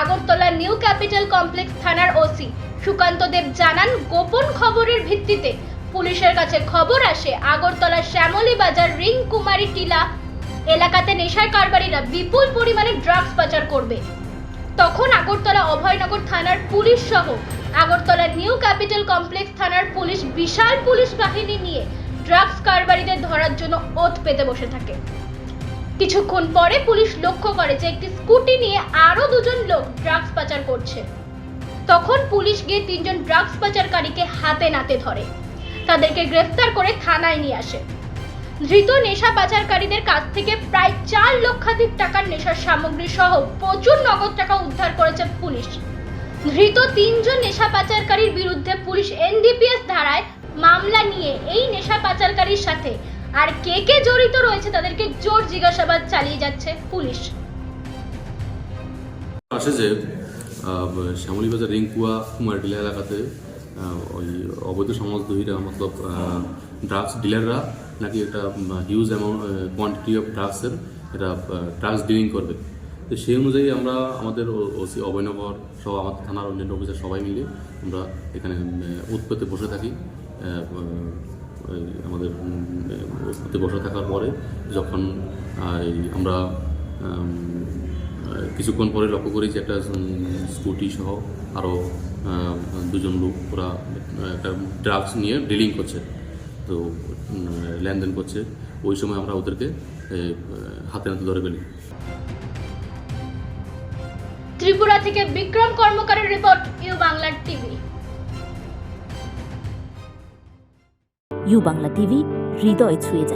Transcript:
Agartala new capital complex থানার OC Sukanta Deb জানান, গোপন খবরের ভিত্তিতে পুলিশের কাছে খবর আসে আগরতলা শ্যামলী বাজার রিং কুমারী টিলা এলাকাতে নেশার কারবারিরা বিপুল পরিমাণে ড্রাগস পাচার করবে। তখন আগরতলা অভয়নগর থানার পুলিশ সহ আগরতলা নিউ ক্যাপিটাল কমপ্লেক্স থানার পুলিশ বিশাল পুলিশ বাহিনী নিয়ে ড্রাগস কারবারিদের ধরার জন্য ওত পেতে বসে থাকে। কিছুক্ষণ পরে পুলিশ লক্ষ্য করে যে একটি স্কুটি নিয়ে আরও দুজন লোক ড্রাগস পাচার করছে। তখন পুলিশ গিয়ে তিনজন ড্রাগস পাচারকারীকে হাতে নাতে ধরে। তাদেরকে গ্রেফতার করে থানায় নিয়ে আসে। ধৃত নেশা পাচারকারীদের কাছ থেকে প্রায় চার লক্ষাধিক টাকার নেশার সামগ্রী সহ প্রচুর নগদ টাকা উদ্ধার করেছে পুলিশ। ধৃত তিনজন নেশা পাচারকারীর বিরুদ্ধে পুলিশ এনডিপিএস ধারায় মামলা নিয়ে এই নেশা পাচারকারীর সাথে আর কে কে জড়িত রয়েছে তাদেরকে জোর জিজ্ঞাসাবাদ চালিয়ে যাচ্ছে পুলিশ। আসে যে শ্যামলীবাজার রিঙ্কুয়া কুমারডিলা এলাকাতে ওই অবৈধ সমাজদ্রোহীরা, মতলব ড্রাগস ডিলাররা নাকি একটা হিউজ অ্যামাউন্ট কোয়ান্টিটি অফ ড্রাগসের এটা ড্রাগস ডিলিং করবে। তো সেই অনুযায়ী আমরা, আমাদের ওসি অভয়নগর সহ আমাদের থানার অন্যান্য অফিসার সবাই মিলে আমরা এখানে উৎপত্তি বসে থাকি। আমাদের উৎপত্তি বসে থাকার পরে যখন আমরা কিছুক্ষণ পরে লক্ষ্য করি যে একটা স্কুটি সহ আরও দুজন লোক ওরা একটা ড্রাগস নিয়ে ডিলিং করছে তো লেনদেন করছে। ওই সময় আমরা ওদেরকে হাতে নাতে ধরে ফেলি। ত্রিপুরা থেকে Bikram কর্মকারের report U Bangla TV. U Bangla TV হৃদয় ছুঁয়ে যায়।